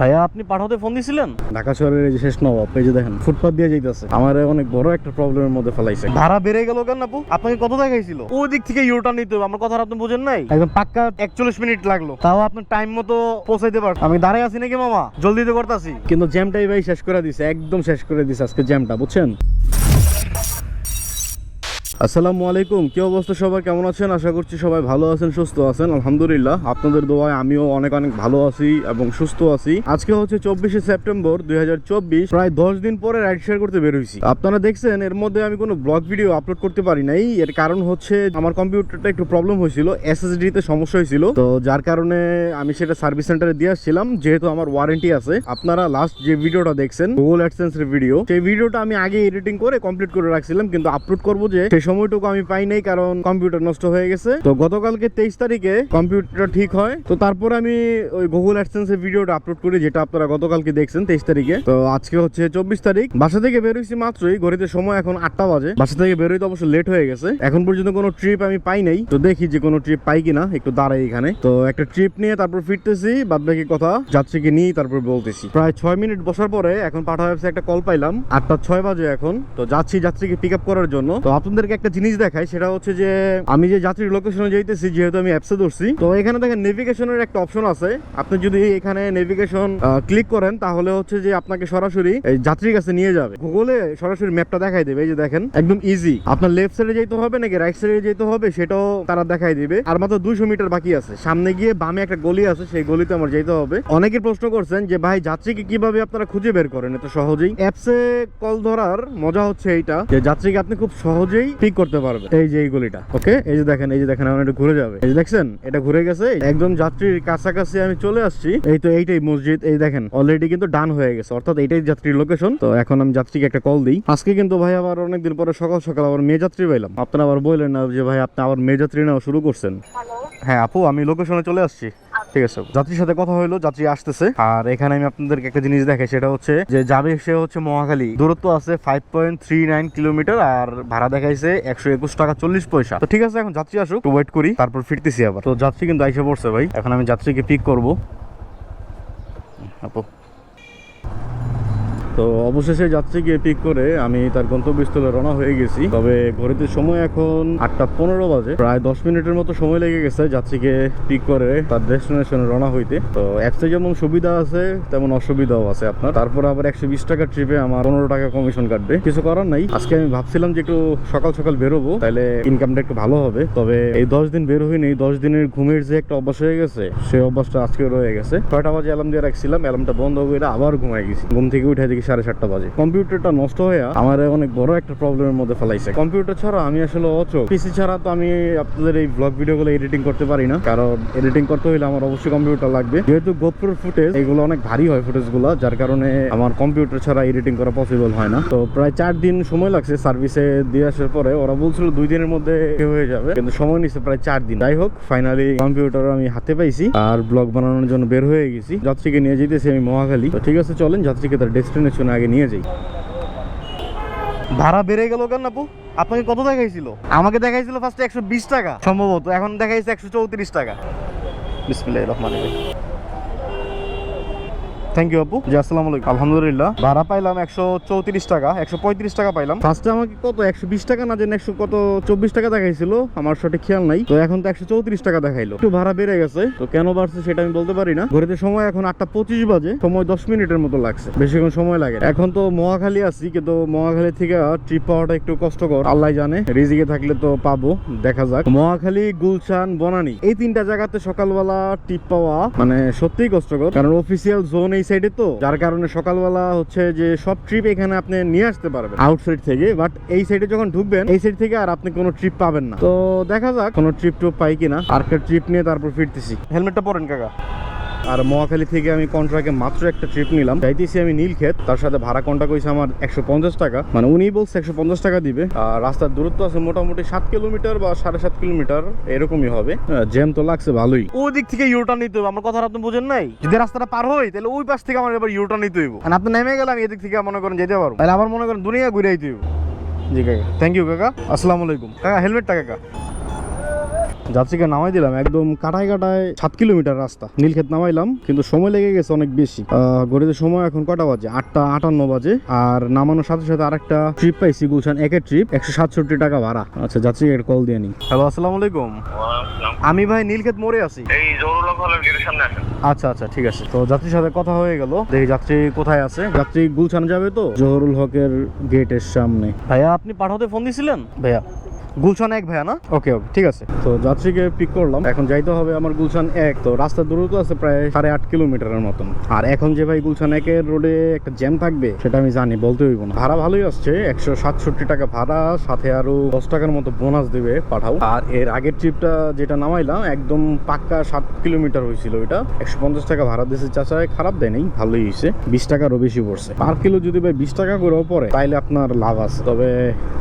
ভাইয়া আপনি পাঠাতে ফোন দিছিলেন? ঢাকা শহরের এই যে শেষ নবাব এই যে দেখেন ফুটপাথ দিয়ে যাইতেছে। আমার অনেক বড় একটা প্রবলেমের মধ্যে ফেলাইছে। ভাড়া বেড়ে গেল কেন আপু? আপনাকে কত দেখাইছিল ওই দিক থেকে ইউটার নিতে হবে আমার কথা আপনি বুঝেন নাই? একদম পাক্কা একচল্লিশ মিনিট লাগল। তাও আপনার টাইম মতো পৌঁছাইতে পার আমি দাঁড়ায় আছি নাকি মামা? জলদি তো করতেছি। কিন্তু জ্যামটাই ভাই শেষ করে দিছে একদম শেষ করে দিছে আজকে জ্যামটা বুঝছেন? আসসালামু আলাইকুম, কি অবস্থা সবাই? কেমন আছেন? আশা করছি সবাই ভালো আছেন, সুস্থ আছেন। আলহামদুলিল্লাহ, আপনাদের দোয়ায় আমিও অনেক অনেক ভালো আছি এবং সুস্থ আছি। আজকে হচ্ছে চব্বিশে সেপ্টেম্বর দুই প্রায় দশ দিন পরে রাইড শেয়ার করতে বের হয়েছি আপনারা দেখছেন, এর মধ্যে আমি কোনো ব্লগ ভিডিও আপলোড করতে পারি নাই। এর কারণ হচ্ছে, আমার কম্পিউটারটা একটু প্রবলেম হয়েছিল এসএসডি তে সমস্যা হয়েছিল। তো যার কারণে আমি সেটা সার্ভিস সেন্টারে দিয়ে আসছিলাম, যেহেতু আমার ওয়ারেন্টি আছে। আপনারা লাস্ট যে ভিডিওটা দেখছেন গুগল অ্যাডসেন্স এর ভিডিও সেই ভিডিওটা আমি আগে এডিটিং করে কমপ্লিট করে রাখছিলাম, কিন্তু আপলোড করব যে সময়টুকু আমি পাই নাই, কারণ কম্পিউটার নষ্ট হয়ে গেছে। তো গতকালকে তেইশ তারিখে কম্পিউটারটা ঠিক হয়। তো তারপর আমি ওই গুগল অ্যাডসেন্স এর ভিডিওটা আপলোড করি, যেটা আপনারা গতকালকে দেখছেন তেইশ তারিখে। তো আজকে হচ্ছে চব্বিশ তারিখ। বাসা থেকে বের হয়েছি মাত্রই, ঘড়িতে সময় এখন আটটা বাজে। বাসা থেকে বের হইতে অবশ্য লেট হয়ে গেছে। এখন পর্যন্ত কোনো ট্রিপ আমি পাই নাই। তো দেখি যে কোনো ট্রিপ পাই কিনা, একটু দাঁড়াই এখানে। তো একটা ট্রিপ নিয়ে তারপর ফিরতেছি বাদ বাকি কথা যাত্রীকে নিয়ে তারপর বলতেছি। প্রায় ছয় মিনিট বসার পরে এখন পাঠা ব্যবসায় একটা কল পাইলাম। আটটা ছয় বাজে এখন। তো যাচ্ছি যাত্রীকে পিক আপ করার জন্য। তো আপনাদেরকে একটা জিনিস দেখাই, সেটা হচ্ছে যে আমি যে যাত্রীর লোকেশনে যাইতেছি, যেহেতু আমি অ্যাপসে ধরছি, তো এখানে দেখেন নেভিগেশনের একটা অপশন আছে। আপনি যদি এখানে নেভিগেশন ক্লিক করেন, তাহলে হচ্ছে যে আপনাকে সরাসরি যাত্রীর কাছে নিয়ে যাবে। গুগলে সরাসরি ম্যাপটা দেখাই দেবে, এই যে দেখেন, একদম ইজি আপনার লেফট সাইডে যেতে হবে নাকি রাইট সাইডে যেতে হবে, সেটাও তারা দেখাই দিবে। আর মাত্র দুইশো মিটার বাকি আছে। সামনে গিয়ে বামে একটা গলি আছে, সেই গলিতে আমার যেতে হবে। অনেকে প্রশ্ন করছেন যে, ভাই, যাত্রীকে কীভাবে আপনারা খুঁজে বের করেন? এত সহজেই। অ্যাপসে কল ধরার মজা হচ্ছে এইটা, যে যাত্রীকে আপনি খুব সহজেই পিক করতে পারবেন এই যে এই গলিটা। ওকে এই যে দেখেন এই যে দেখেন এখন এটা ঘুরে যাবে। এই যে দেখছেন এটা ঘুরে গেছে। একদম যাত্রীর কাছাকাছি আমি চলে আসছি। এই তো এইটাই মসজিদ। এই দেখেন অলরেডি কিন্তু ডান হয়ে গেছে। অর্থাৎ এইটাই যাত্রীর লোকেশন তো এখন আমি যাত্রীকে একটা কল দিই। আজকে কিন্তু ভাই আবার অনেকদিন পরে সকাল সকাল আবার মেয়ে যাত্রী পাইলাম। আপনারা আবার বললেন না যে ভাই আপনি আবার মেয়ে যাত্রী নেওয়া শুরু করছেন। হ্যালো হ্যাঁ আপু আমি লোকেশনে চলে আসছি। ঠিক আছে। যাত্রীর সাথে কথা হলো যাত্রী আসতেছে। আর এখানে আমি আপনাদেরকে একটা জিনিস দেখাই, সেটা হচ্ছে যে যাবে সে হচ্ছে মহাখালী। দূরত্ব আছে five point three nine kilometre আর ভাড়া দেখাইছে একশো একুশ টাকা চল্লিশ পয়সা। তো ঠিক আছে, এখন যাত্রী আসুক ওয়েট করি, তারপর ফিরতেছি আবার। তো যাত্রী কিন্তু আইসে পড়ছে ভাই। এখন আমি যাত্রীকে পিক করব। আপু। তো অবশেষে যাত্রীকে পিক করে আমি তার গন্তব্যস্থলে রওনা হয়ে গেছি। তবে ঘড়িতে সময় এখন আটটা পনেরো বাজে। প্রায় দশ মিনিটের মতো সময় লেগে গেছে যাত্রীকে পিক করে তার ডেস্টিনেশনে রওনা হইতে। তো অ্যাপসে যেমন সুবিধা আছে, তেমন অসুবিধাও আছে আপনার। তারপর আবার একশো বিশ টাকার ট্রিপে আমার পনেরো টাকা কমিশন কাটবে। কিছু করার নাই। আজকে আমি ভাবছিলাম যে একটু সকাল সকাল বেরোবো তাহলে ইনকামটা একটু ভালো হবে। তবে এই দশ দিন বের হইনি, দশ দিনের ঘুমের যে একটা অভ্যাস হয়ে গেছে সেই অভ্যাসটা আজকে রয়ে গেছে। ছয়টা বাজে অ্যালার্ম দিয়ে রাখছিলাম অ্যালার্মটা বন্ধ করে আবার ঘুমাই গেছি। ঘুম থেকে উঠে দেখি সাড়ে সাতটা বাজে। কম্পিউটারটা নষ্ট হয়ে আমার অনেক বড় একটা প্রবলেমের মধ্যে ফেলাইছে। কম্পিউটার ছাড়া আমি আসলে অচক পিসি ছাড়া তো আমি আপনাদের এই ব্লগ ভিডিওগুলো এডিটিং করতে পারি না। কারণ এডিটিং করতে হলে আমার অবশ্যই কম্পিউটার লাগবে। যেহেতু গোপ্রোর ফুটেজ এগুলো অনেক ভারী হয় ফুটেজ ফুটেজগুলো যার কারণে আমার কম্পিউটার ছাড়া এডিটিং করা পসিবল হয় না। তো প্রায় চার দিন সময় লাগছে সার্ভিসে দিয়ে আসার পরে। ওরা বলছিল দুই দিনের মধ্যে হয়ে যাবে। কিন্তু সময় নিচ্ছে প্রায় চার দিন। যাই হোক ফাইনালি কম্পিউটার আমি হাতে পাইছি। আর ব্লগ বানানোর জন্য বের হয়ে গেছি। যাত্রীকে নিয়ে যেতেছি আমি মহাখালী। তো ঠিক আছে, চলেন, যাত্রীকে তার ডেস্টিনেশনে আগে নিয়ে যাই। ভাড়া বেড়ে গেল কেন আপু? আপনাকে কত দেখাইছিল আমাকে দেখাইছিল ফার্স্টে একশো বিশ টাকা। সম্ভবত এখন দেখাইছে একশো চৌত্রিশ টাকা। বিসমিল্লাহ রহমান থ্যাংক ইউ আপু জি, আসসালামু আলাইকুম। আলহামদুলিল্লাহ। ভাড়া পাইলাম একশো চৌত্রিশ টাকা, একশো পঁয়ত্রিশ টাকা পাইলাম। ফার্স্টে আমাকে কত? একশো বিশ টাকা না যেন একশো কত? চব্বিশ টাকা দেখাইছিল। আমার সঠিক খেয়াল নাই। তো এখন তো একশো চৌত্রিশ টাকা দেখাইলো। একটু ভাড়া বেড়ে গেছে। তো কেন বাড়ছে সেটা আমি বলতে পারি না। ঘড়িতে সময় এখন আটটা পঁচিশ বাজে। সময় দশ মিনিটের মতো লাগছে। বেশিক্ষণ সময় লাগে এখন তো মহাখালী আছি, কিন্তু মহাখালী থেকে ট্রিপ পাওয়াটা একটু কষ্টকর। আল্লাহ জানে, রিজিকে থাকলে তো পাবো। দেখা যাক। মহাখালী, গুলশান, বনানি, এই তিনটা জায়গাতে সকালবেলা ট্রিপ পাওয়া মানে সত্যিই কষ্টকর। কারণ অফিসিয়াল জোন এই সাইডে তো, যার কারণে সকালবেলা হচ্ছে যে সব ট্রিপ এখানে আপনি নিয়ে আসতে পারবেন আউটসাইড থেকে। বাট এই সাইডে যখন ঢুকবেন, এই সাইড থেকে আর আপনি কোনো ট্রিপ পাবেন না। তো দেখা যাক, কোনো ট্রিপ টুপ পাই কিনা। আর একটা ট্রিপ নিয়ে তারপর ফিরতেছি। হেলমেটটা পরেন, কাকা। আর মহাখালী থেকে আমি কন্ট্রাক্টে মাত্র একটা ট্রিপ নিলাম। যাইতেছি আমি নীলক্ষেত তার সাথে ভাড়া কন্ট্রাক্ট হয়েছে আমার একশো পঞ্চাশ টাকা। মানে উনি বলছে একশো পঞ্চাশ টাকা দিবে। আর রাস্তার দূরত্ব আছে মোটামুটি সাত কিলোমিটার বা সাড়ে সাত কিলোমিটার এরকমই হবে। জ্যাম তো লাগছে ভালোই। ওই দিক থেকে ইউটার্ন নিতে হবে আমার কথা আপনি বুঝেন নাই? যদি রাস্তাটা পার হই তাহলে ওই পাশ থেকে আমার এবার ইউটার্ন নিতে হইব। আর আপনি নেমে গেলে আমি এদিক থেকে মনে করেন যেতে পারব। তাহলে আমার মনে করেন দুনিয়া ঘুরে আইতে হইব। জি কাকা। থ্যাংক ইউ কাকা। আসসালামু আলাইকুম। কাকা হেলমেটটা কাকা। যাত্রীকে নামাই দিলাম একদম কাটায় কাটায় সাত কিলোমিটার রাস্তা। নীলক্ষেত নামাইলাম কিন্তু সময় লেগে গেছে অনেক বেশি। আহ, ঘড়িতে সময় এখন কটা বাজে? আটটা আটান্ন বাজে। আর নামানোর সাথে সাথে আরেকটা ট্রিপ পাইছি গুলশান একের ট্রিপ একশো সাতষট্টি টাকা ভাড়া। আচ্ছা যাত্রীকে কল দিয়ে নি হ্যালো আসসালামু আলাইকুম। আমি ভাই নীলক্ষেত মোড়ে আছি। আচ্ছা আচ্ছা ঠিক আছে। তো যাত্রীর সাথে কথা হয়ে গেল। দেখি যাত্রী কোথায় আছে। যাত্রী গুলশান যাবে তো? জহরুল হকের গেটের সামনে। ভাইয়া আপনি পাঠাতে ফোন দিয়েছিলেন ভাইয়া গুলশান এক ভাইয়া, না? ওকে ওকে, ঠিক আছে। তো যাত্রীকে পিক করলাম। এখন যাইতে হবে আমার গুলশান এক। তো রাস্তার দূরত্ব আছে প্রায় সাড়ে আট কিলোমিটারের মতন। আর এখন যে ভাই গুলশান একের রোডে একটা জ্যাম থাকবে, সেটা আমি জানি, বলতে হইব না। ভাড়া ভালোই আসছে, একশো সাতষট্টি টাকা ভাড়া, সাথে আরও দশ টাকার মতো বোনাস দিবে পাঠাও। আর এর আগের ট্রিপটা যেটা নামাইলাম, একদম পাক্কা সাত কিলোমিটার হয়েছিল ওইটা। একশো পঞ্চাশ টাকা ভাড়া দিয়েছে চাচায় খারাপ দেয় নাই, ভালোই হয়েছে বিশ টাকারও বেশি পড়ছে। পার কিলো যদি ভাই বিশ টাকা করেও পড়ে, তাইলে আপনার লাভ আছে। তবে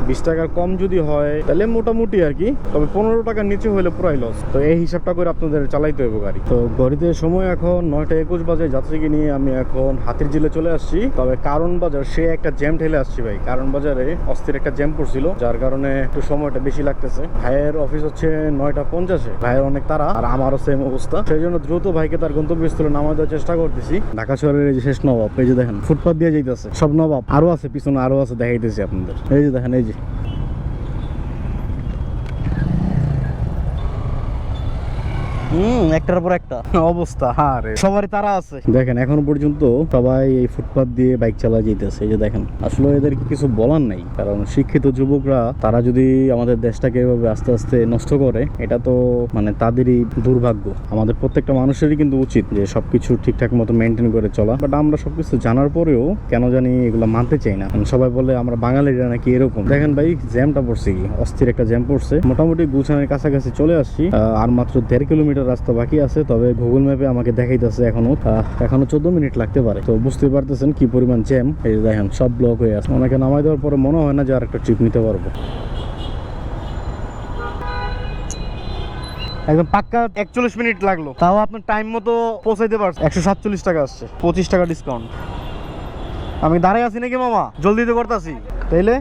বিশ টাকার কম যদি হয় তাহলে মোটামুটি আর কি। তবে পনেরো টাকার নিচে হলে পুরাই লস তো এই হিসাবটা করে আপনাদের চালাইতে হবে গাড়ি। তো গাড়িতে সময় এখন নয়টা একুশ বাজে, যাত্রীকে নিয়ে আমি এখন হাতির জিলে চলে আসছি। তবে কারণ বাজার, সে একটা জ্যাম ঠেলে আসছি ভাই। কারণ বাজারে অস্থির একটা জ্যাম পড়ছিল, যার কারণে একটু সময়টা বেশি লাগতেছে। ভাইয়ের অফিস হচ্ছে নয়টা পঞ্চাশে। ভাইয়ের অনেক তারা আর আমারও সেম অবস্থা। সেই জন্য দ্রুত ভাইকে তার গন্তব্যস্থলে নামা দেওয়ার চেষ্টা করতেছি। ঢাকা শহরের এই যে শেষ নবাব, এই যে দেখেন ফুটপাথ দিয়ে যাইতেছে। সব নবাব, আরও আছে, পিছনে আরও আছে, দেখাইতেছি আপনাদের। এই যে দেখেন, এই যে। হুম একটার পর একটা। অবস্থা আরে সবারই তারা আছে। দেখেন এখনও পর্যন্ত সবাই এই ফুটপাথ দিয়ে বাইক চালা যেতেছে। এই যে দেখেন আসলে এদেরকে কিছু বলার নাই। কারণ শিক্ষিত যুবকরা তারা যদি আমাদের দেশটাকে এভাবে আস্তে আস্তে নষ্ট করে এটা তো মানে তাদেরই দুর্ভাগ্য। আমাদের প্রত্যেকটা মানুষেরই কিন্তু উচিত যে সবকিছু ঠিকঠাক মতো মেনটেন করে চলা। বাট আমরা সবকিছু জানার পরেও কেন জানি এগুলো মানতে চাই না। সবাই বলে আমরা বাঙালিরা নাকি এরকম? দেখেন ভাই জ্যামটা পড়ছে কি? অস্থির একটা জ্যাম পড়ছে। মোটামুটি গুলশানের কাছাকাছি চলে আসছি আর মাত্র দেড় কিলোমিটার রাস্তা বাকি আছে, তবে গুগল ম্যাপে আমাকে দেখাইতেছে এখনও। এখনও চোদ্দ মিনিট লাগতে পারে। তো বুঝতে পারতেছেন কি পরিমাণ জ্যাম এই যে দেখেন, সব ব্লক হয়ে আছে। ওনাকে নামাই দেওয়ার পরে মনে হয় না যে আর একটা ট্রিপ নিতে পারব। একদম পাক্কা একচল্লিশ মিনিট লাগল। তাও আপনার টাইম মতো পৌঁছাইতে পারছে একশো সাতচল্লিশ টাকা আসছে। পঁচিশ টাকা ডিসকাউন্ট আমি দাঁড়াই আছি নাকি মামা? জলদি তো করতেছি। তাইলে?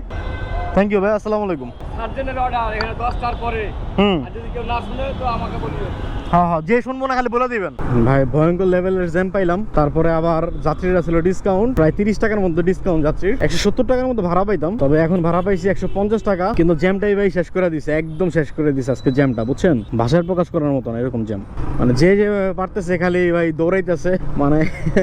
থ্যাংক ইউ ভাই, আসসালামু আলাইকুম। সার্জেনের অর্ডার এখানে দশটার পরে। হুম। আর যদি কেউ না শুনে তো আমাকে বলিও। হ্যাঁ হ্যাঁ যে শুনব না খালি বলে দিবেন। ভাই ভয়ঙ্কর লেভেলের জ্যাম পাইলাম। তারপরে আবার যাত্রীরা ছিল ডিসকাউন্ট প্রায় তিরিশ টাকার মধ্যে ডিসকাউন্ট যাত্রীর। একশো সত্তর টাকার মধ্যে ভাড়া পাইতাম তবে এখন ভাড়া পাইছি একশো পঞ্চাশ টাকা। কিন্তু জ্যামটাই ভাই শেষ করে দিছে একদম শেষ করে দিছে আজকে জ্যামটা বুঝছেন? ভাষায় প্রকাশ করার মতো না এরকম জ্যাম মানে যে যে পারতেছে খালি ভাই দৌড়াইতেছে মানে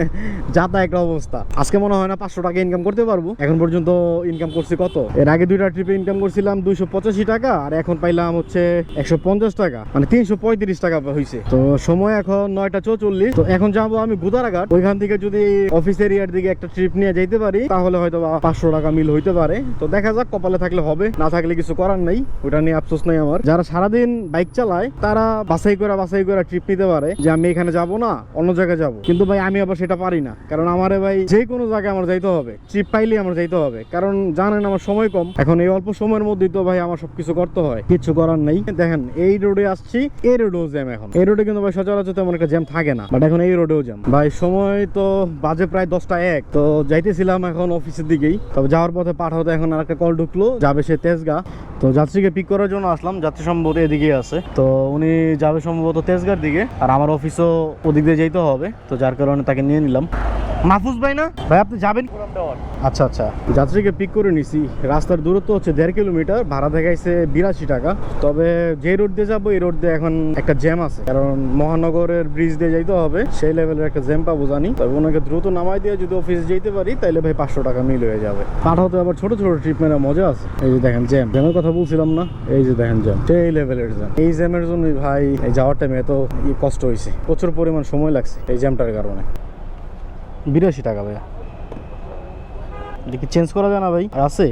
যাতা একটা অবস্থা। আজকে মনে হয় না পাঁচশো টাকা ইনকাম করতে পারব। এখন পর্যন্ত ইনকাম করছি কত? এর আগে দুইটা ট্রিপে ইনকাম করছিলাম দুইশো টাকা আর এখন পাইলাম হচ্ছে একশো পঞ্চাশ টাকা। মানে তিনশো পঁয়ত্রিশ টাকা হয়েছে তো সময় এখন নয়টা চৌচল্লিশ। তো এখন যাব আমি গুদারাঘাট। ওইখান থেকে যদি অফিস এরিয়ার দিকে একটা ট্রিপ নিয়ে পারি, তাহলে হয়তো পাঁচশো টাকা মিল হইতে পারে। তো দেখা যাক কপালে থাকলে হবে, না থাকলে কিছু করার ওটা নিয়ে আফসোস আমার। যারা সারাদিন বাইক চালায়, তারা বাছাই করে বাছাই করে ট্রিপ নিতে পারে যে আমি এখানে যাব না, অন্য জায়গায় যাব। কিন্তু ভাই, আমি আবার সেটা পারি না। কারণ আমারে ভাই, যে কোনো জায়গায় আমার যাইতে হবে। ট্রিপ পাইলেই আমার যাইতে হবে। কারণ জানেন আমার সময় কম। এখন এই অল্প সময়ের মধ্যেই তো ভাই আমার সবকিছু করতে হয়। কিছু করার নেই। দেখেন, এই রোডে আসছি, এই রোডেও জ্যাম এখন। এই রোডে কিন্তু ভাই, সচরাচর তেমন একটা জ্যাম থাকে না। বাট এখন এই রোডেও জ্যাম ভাই, সময় তো বাজে প্রায় দশটা এক। তো যাইতেছিলাম এখন অফিসের দিকেই। তবে যাওয়ার পথে পাঠাতে এখন আর একটা কল ঢুকলো। যাবে সে তেজগা। তো যাত্রীকে পিক করার জন্য আসলাম। যাত্রী সম্ভবত এদিকে আছে। তো উনি যাবে সম্ভবত তেজগার দিকে। আর আমার অফিসও ওদিক দিয়ে যেতে হবে। তো যার কারণে তাকে নিয়ে নিলাম। মাহফুজ ভাই না? ভাই, আপনি যাবেন? আচ্ছা আচ্ছা। যাত্রীকে পিক করে নিছি। রাস্তার দূরত্ব হচ্ছে দেড় কিলোমিটার, ভাড়া দেখাইছে বিরাশি টাকা। তবে যে রোড দিয়ে যাব, এই রোড দিয়ে এখন একটা জ্যাম আছে। কারণ মহানগরের ব্রিজ দিয়ে যাইতে হবে, সেই লেভেলের একটা জ্যাম পাবো জানি। তবে ওনাকে দ্রুত নামাই দিয়ে যদি অফিসে যেতে পারি তাহলে ভাই পাঁচশো টাকা মিল হয়ে যাবে। পাঠাতে আবার ছোট ছোট ট্রিপ মেরে মজা আছে। এই যে দেখেন জ্যাম জ্যামের কথা বলছিলাম না, এই যে দেখেন জ্যাম সেই লেভেলের জ্যাম এই জ্যামের জন্যই ভাই যাওয়ার টাইমে এত কষ্ট হয়েছে প্রচুর পরিমাণ সময় লাগছে এই জ্যামটার কারণে। বিরাশি টাকা ভাইয়া। কি চেঞ্জ করা যায় না ভাই? আর আছে?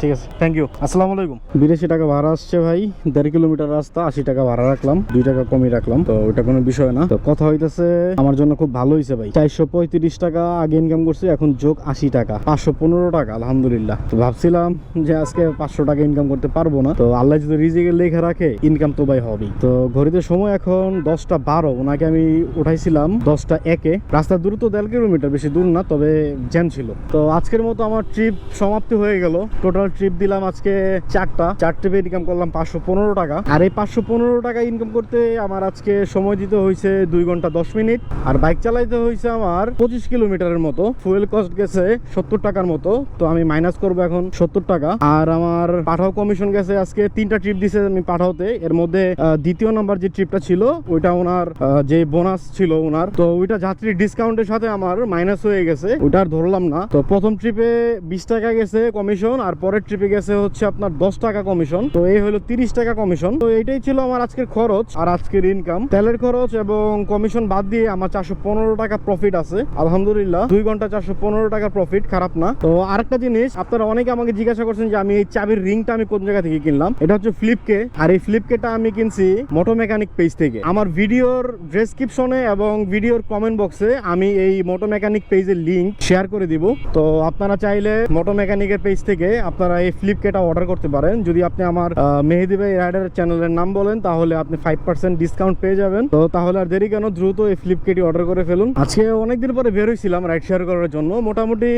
ঠিক আছে থ্যাংক ইউ আসসালামু আলাইকুম। বিরাশি টাকা ভাড়া আসছে ভাই, দেড় কিলোমিটার রাস্তা, আশি টাকা ভাড়া রাখলাম, দুই টাকা কমই রাখলাম, তো ওটা কোনো বিষয় না। তো কথা হইতেছে, আমার জন্য খুব ভালো হয়েছে ভাই। চারশো পঁয়ত্রিশ টাকা আগে ইনকাম করছি, এখন যোগ আশি টাকা, পাঁচশো পনেরো টাকা, আলহামদুলিল্লাহ। তো ভাবছিলাম যে আজকে পাঁচশো টাকা ইনকাম করতে পারব না, তো আল্লাহ যদি রিজিকে লেখা রাখে ইনকাম তো ভাই হবেই। তো ঘড়িতে সময় এখন দশটা বারো, ওনাকে আমি উঠাইছিলাম দশটা একে। রাস্তার দূরত্ব দেড় কিলোমিটার, বেশি দূর না, তবে জ্যাম ছিল। তো আজকের মতো আমার ট্রিপ সমাপ্তি হয়ে গেল। টোটাল ট্রিপ দিলাম আজকে চারটা। চার ট্রিপে ইনকাম করলাম পাঁচশো পনেরো টাকা। আর এই পাঁচশো পনেরো টাকা ইনকাম করতে আমার আজকে সময় দিতে হয়েছে দুই ঘণ্টা দশ মিনিট। আর বাইক চালাইতে হয়েছে আমার পঁচিশ কিলোমিটারের মতো। ফুয়েল কস্ট গেছে সত্তর টাকার মতো। তো আমি মাইনাস করব এখন সত্তর টাকা। আর আমার পাঠাও কমিশন গেছে আজকে তিনটা ট্রিপ দিছে আমি পাঠাওতে। এর মধ্যে দ্বিতীয় নাম্বার যে ট্রিপটা ছিল, ওইটা ওনার যে বোনাস ছিল ওনার। তো ওইটা যাত্রী ডিসকাউন্টের সাথে আমার মাইনাস হয়ে গেছে। ওইটা আর ধরলাম না। তো প্রথম ট্রিপে বিশ টাকা গেছে কমিশন আর পরের ট্রিপে গেছে হচ্ছে আপনার দশ টাকা কমিশন তো এই হলো তিরিশ টাকা কমিশন তো এইটাই ছিল আমার আজকের খরচ আর আজকের ইনকাম তেলের খরচ এবং কমিশন বাদ দিয়ে আমার চারশো পনেরো টাকা প্রফিট আছে। আলহামদুলিল্লাহ, দুই ঘণ্টা চারশো পনেরো টাকা প্রফিট খারাপ না। তো আরেকটা জিনিস, আপনারা অনেকে আমাকে জিজ্ঞাসা করছেন যে আমি এই চাবির রিংটা আমি কোন জায়গা থেকে কিনলাম? এটা হচ্ছে ফ্লিপকে আর এই ফ্লিপকেটা আমি কিনছি মোটো মেকানিক পেজ থেকে। আমার ভিডিওর ডেসক্রিপশনে এবং ভিডিওর কমেন্ট বক্সে আমি এই মোটো মেকানিক পেজের লিঙ্ক শেয়ার করে দিব। তো আপনারা চাইলে মোটো মেকানিকের পেজ থেকে আপনারা এই ফ্লিপকেটা অর্ডার করতে পারেন। যদি আপনি আমার মেহেদি ভাই রাইডার চ্যানেলের নাম বলেন, তাহলে আপনি ফাইভ পার্সেন্ট ডিসকাউন্ট পেয়ে যাবেন। তো তাহলে আর দেরি কেন, দ্রুত এই ফ্লিপকেটই অর্ডার করে ফেলুন। আজকে অনেকদিন পরে বের হয়েছিলাম রাইড শেয়ার করার জন্য। মোটামুটি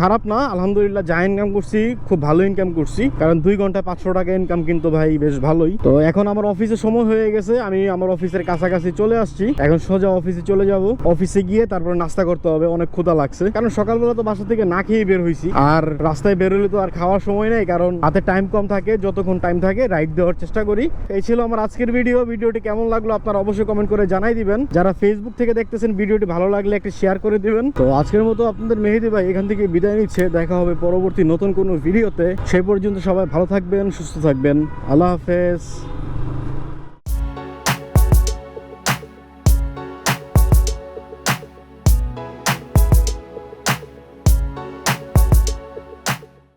খারাপ না, আলহামদুলিল্লাহ যা ইনকাম করছি, খুব ভালো ইনকাম করছি। কারণ দুই ঘণ্টা পাঁচশো টাকা ইনকাম কিন্তু ভাই বেশ ভালোই। তো এখন আমার অফিসে সময় হয়ে গেছে, আমি আমার অফিসের কাছাকাছি চলে আসছি। এখন সোজা অফিসে চলে যাব। অফিসে গিয়ে তারপর নাস্তা করতে হবে, অনেক ক্ষুধা লাগছে। কারণ সকালবেলা তো বাসা থেকে না খেয়ে বের হয়েছি আর রাস্তায় বেরোলে তো আর খাওয়ার সময় নেই, কারণ হাতে টাইম কম থাকে, যতক্ষণ টাইম থাকে রাইড দেওয়ার চেষ্টা করি। এই ছিল আমার আজকের ভিডিও ভিডিওটি কেমন লাগল আপনারা অবশ্যই কমেন্ট করে জানাই দিবেন। যারা ফেসবুক থেকে দেখতেছেন ভিডিওটি ভালো লাগলে একটি শেয়ার করে দিবেন। তো আজকের মতো আপনাদের মেহেদি ভাই এখান থেকে বিদায় নিচ্ছে, দেখা হবে পরবর্তী নতুন কোনো ভিডিওতে সে পর্যন্ত সবাই ভালো থাকবেন, সুস্থ থাকবেন। আল্লাহ হাফেজ।